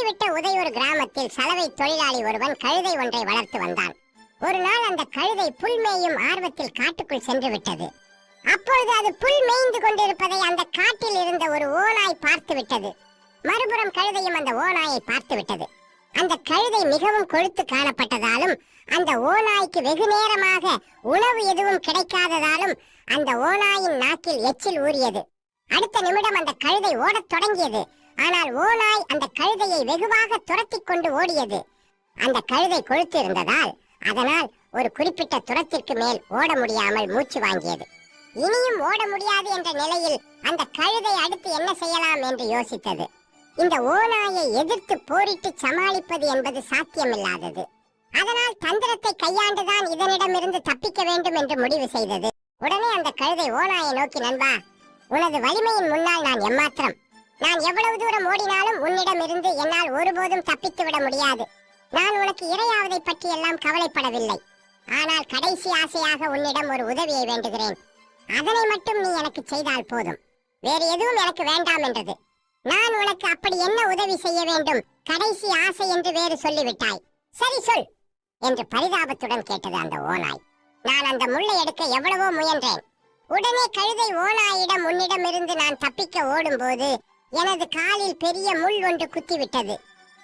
எல்லை விட்ட உதையூர் கிராமத்தில் சலவை தொழிலாளி ஒருவன் கழுதை ஒன்றை வளர்த்து வந்தான். ஒரு நாள் அந்த கழுதை புல் மேயும் ஆர்வத்தில் காட்டுக்குள் சென்று விட்டது. அப்பொழுது அது புல் மேய்ந்து கொண்டிருப்பதை அந்த காட்டில் இருந்த ஒரு ஓநாய் பார்த்து விட்டது. மறுபுறம் கழுதையும் அந்த ஓநாயை பார்த்து விட்டது. அந்த கழுதை மிகவும் கொழுத்து காணப்பட்டதாலும் அந்த ஓநாய்க்கு வெகு நேரமாக உணவு எதுவும் கிடைக்காததாலும் அந்த ஓநாயின் நாக்கில் எச்சில் ஊறியது. அடுத்த நிமிடம் அந்த கழுதை ஓடத் தொடங்கியது. ஆனால் ஓநாய் அந்த கழுதையை வெகுவாக துரத்திக் கொண்டு ஓடியது. அந்த கழுதை கொழுத்து இருந்ததால் அதனால் ஒரு குறிப்பிட்ட துரத்திற்கு மேல் ஓட முடியாமல் மூச்சு வாங்கியது. இனியும் ஓட முடியாது என்ற நிலையில் அந்த கழுதை அடுத்து என்ன செய்யலாம் என்று யோசித்தது. இந்த ஓநாயை எதிர்த்து போரிட்டு சமாளிப்பது என்பது சாத்தியமில்லாதது. அதனால் தந்திரத்தை கையாண்டுதான் இதனிடமிருந்து தப்பிக்க வேண்டும் என்று முடிவு செய்தது. உடனே அந்த கழுதை ஓநாயை நோக்கி நண்பா உனது வலிமையின் முன்னால் நான் எம்மாத்திரம் நான் எவ்வளவு தூரம் ஓடினாலும் உன்னிடமிருந்து என்னால் ஒருபோதும் தப்பித்து விட முடியாது. நான் உனக்கு இரையாவதை பற்றி எல்லாம் கவலைப்படவில்லை. ஆனால் கடைசி ஆசையாக உன்னிடம் ஒரு உதவியை வேண்டுகிறேன். அதனை மட்டும் நீ எனக்கு செய்தால் போதும். வேறு எதுவும் எனக்கு வேண்டாம் என்றது. நான் உனக்கு அப்படி என்ன உதவி செய்ய வேண்டும்? கடைசி ஆசை என்று வேறு சொல்லிவிட்டாய். சரி சொல் என்று பரிதாபத்துடன் கேட்டது அந்த ஓநாய். நான் அந்த முள்ளை எடுக்க எவ்வளவோ முயன்றேன். உடனே கழுதை ஓநாயிடம் உன்னிடமிருந்து நான் தப்பிக்க ஓடும்போது எனது காலில் பெரிய முள் ஒன்று குத்திவிட்டது.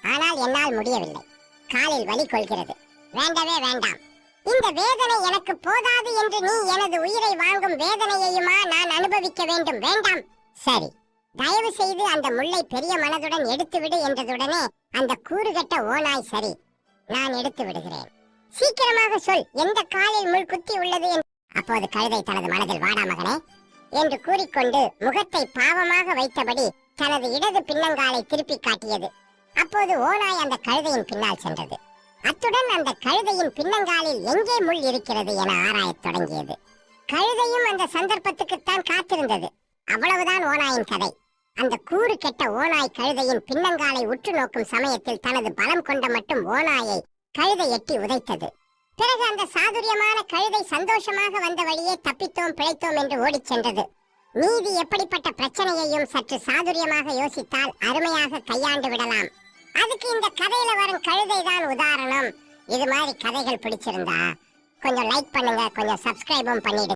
ஆனால் என்னால் முடியவில்லை. காலில் வலி கொள்கிறது. வேண்டவே வேண்டாம். இந்த வேதனை எனக்கு போதாது என்று நீ எனது உயிரை வாங்கும் வேதனையையுமா நான் அனுபவிக்க வேண்டும்? வேண்டாம். சரி. தயவு செய்து அந்த முள்ளை பெரிய மனதுடன் எடுத்துவிடு என்றதுடனே அந்த கூறுகட்ட ஓனாய் சரி. நான் எடுத்து விடுகிறேன். சீக்கிரமாக சொல். எந்த காலில் முள் குத்தி உள்ளது என்று அப்போது கழுதை தனது மனதில் வாடா மகனே! என்று கூறிக்கொண்டு முகத்தை பாவமாக வைத்தபடி தனது இடது பின்னங்காலை திருப்பி காட்டியது. அப்போது ஓநாய் அந்த கழுதையின் பின்னால் சென்றது. அத்துடன் அந்த கழுதையின் பின்னங்காலில் எங்கே முள் இருக்கிறது என ஆராயத் தொடங்கியது. கழுதையும் அந்த சந்தர்ப்பத்துக்குத்தான் காத்திருந்தது. அவ்வளவுதான் ஓநாயின் கதை. அந்த கூறு கெட்ட ஓநாய் கழுதையின் பின்னங்காலை உற்று நோக்கும் சமயத்தில் தனது பலம் கொண்ட மட்டும் ஓநாயை கழுதை எட்டி உதைத்தது. பிறகு அந்த சாதுரியமான கழுதை சந்தோஷமாக வந்த வழியே தப்பித்தோம் பிழைத்தோம் என்று ஓடிச் சென்றது. நீதி எப்படிப்பட்ட பிரச்சனையையும் சற்று சாதுரியமாக யோசித்தால் அருமையாக கையாண்டு விடலாம். அதுக்கு இந்த கதையில வரும் கழுதை தான் உதாரணம். இது மாதிரி கதைகள் பிடிச்சிருந்தா கொஞ்சம் லைக் பண்ணுங்க கொஞ்சம் சப்ஸ்கிரைபும் பண்ணிடுங்க.